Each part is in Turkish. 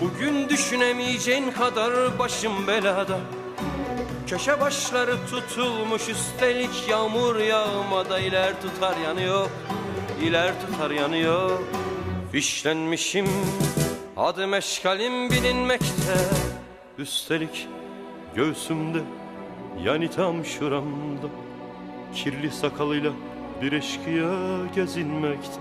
Bugün düşünemeyeceğin kadar başım belada. Köşe başları tutulmuş üstelik yağmur yağmada iler tutar yanıyor iler tutar yanıyor. Fişlenmişim adım eşkalim bilinmekte. Üstelik göğsümde yani tam şuramda. Kirli sakalıyla bir eşkıya gezinmekte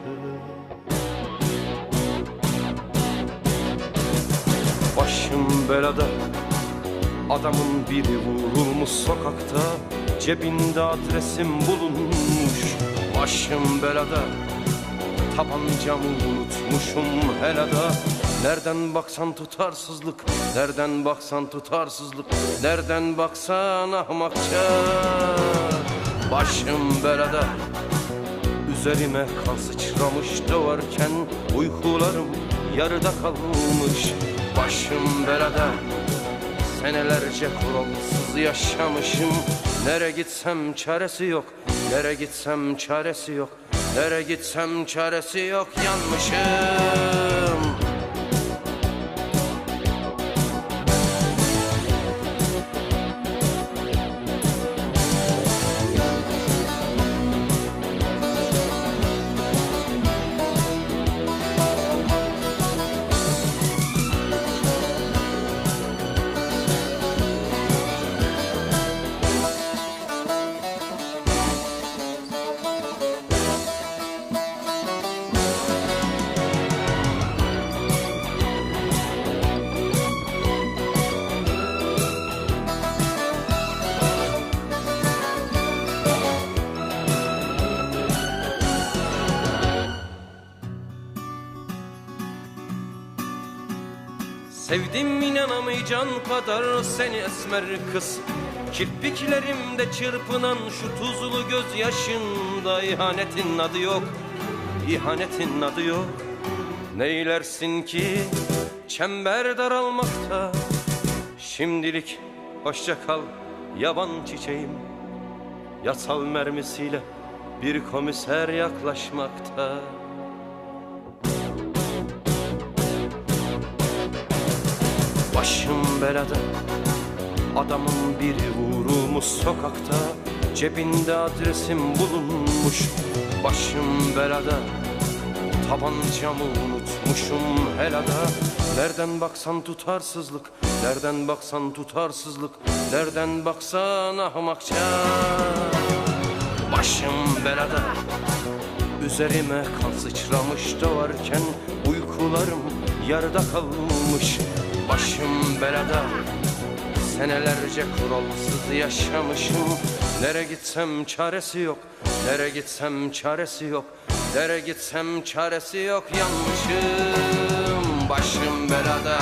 belada Adamın biri vurulmuş sokakta Cebinde adresim bulunmuş. Başım belada Tabancamı unutmuşum helada Nereden baksan tutarsızlık Nereden baksan tutarsızlık Nereden baksan ahmakça. Başım belada Üzerime kan sıçramış doğarken Uykularım yarıda kalmış Başım belada Senelerce kuralsız yaşamışım. Nere gitsem çaresi yok Nere gitsem çaresi yok Nere gitsem çaresi yok Yanmışım Sevdim inanamayacağın kadar seni esmer kız. Kirpiklerimde çırpınan şu tuzlu gözyaşında ihanetin adı yok İhanetin adı yok. Neylersin ki çember daralmakta? Şimdilik hoşça kal yaban çiçeğim. Yasal mermisiyle bir komiser yaklaşmakta Başım belada Adamın biri vurulmuş sokakta. Cebinde adresim bulunmuş Başım belada. Tabancamı unutmuşum helada. Nereden baksan tutarsızlık Nereden baksan tutarsızlık Nereden baksan ahmakça Başım belada Üzerime kan sıçramış doğarken Uykularım yarıda kalmış Başım belada. Senelerce kuralsız yaşamışım. Nere gitsem çaresi yok. Nere gitsem çaresi yok. Nere gitsem çaresi yok. Yanmışım. Başım belada